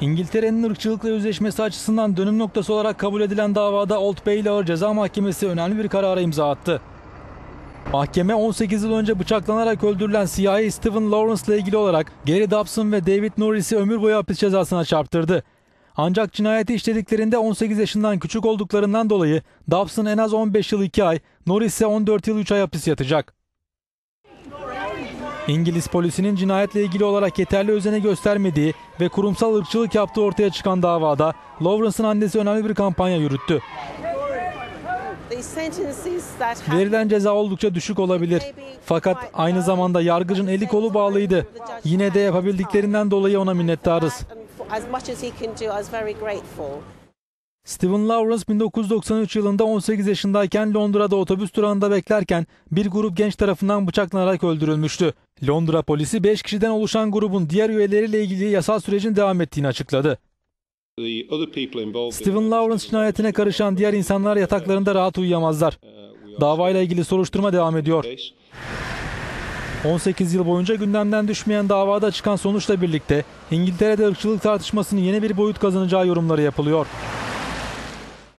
İngiltere'nin ırkçılıkla yüzleşmesi açısından dönüm noktası olarak kabul edilen davada Old Bailey Ağır Ceza Mahkemesi önemli bir karara imza attı. Mahkeme 18 yıl önce bıçaklanarak öldürülen siyahi Stephen Lawrence ile ilgili olarak Gary Dobson ve David Norris'i ömür boyu hapis cezasına çarptırdı. Ancak cinayeti işlediklerinde 18 yaşından küçük olduklarından dolayı Dobson en az 15 yıl 2 ay, Norris ise 14 yıl 3 ay hapis yatacak. İngiliz polisinin cinayetle ilgili olarak yeterli özeni göstermediği ve kurumsal ırkçılık yaptığı ortaya çıkan davada Lawrence'ın annesi önemli bir kampanya yürüttü. Verilen ceza oldukça düşük olabilir. Fakat aynı zamanda yargıcın eli kolu bağlıydı. Yine de yapabildiklerinden dolayı ona minnettarız. Stephen Lawrence 1993 yılında 18 yaşındayken Londra'da otobüs durağında beklerken bir grup genç tarafından bıçaklanarak öldürülmüştü. Londra polisi 5 kişiden oluşan grubun diğer üyeleriyle ilgili yasal sürecin devam ettiğini açıkladı. Stephen Lawrence cinayetine karışan diğer insanlar yataklarında rahat uyuyamazlar. Davayla ilgili soruşturma devam ediyor. 18 yıl boyunca gündemden düşmeyen davada çıkan sonuçla birlikte İngiltere'de ırkçılık tartışmasının yeni bir boyut kazanacağı yorumları yapılıyor.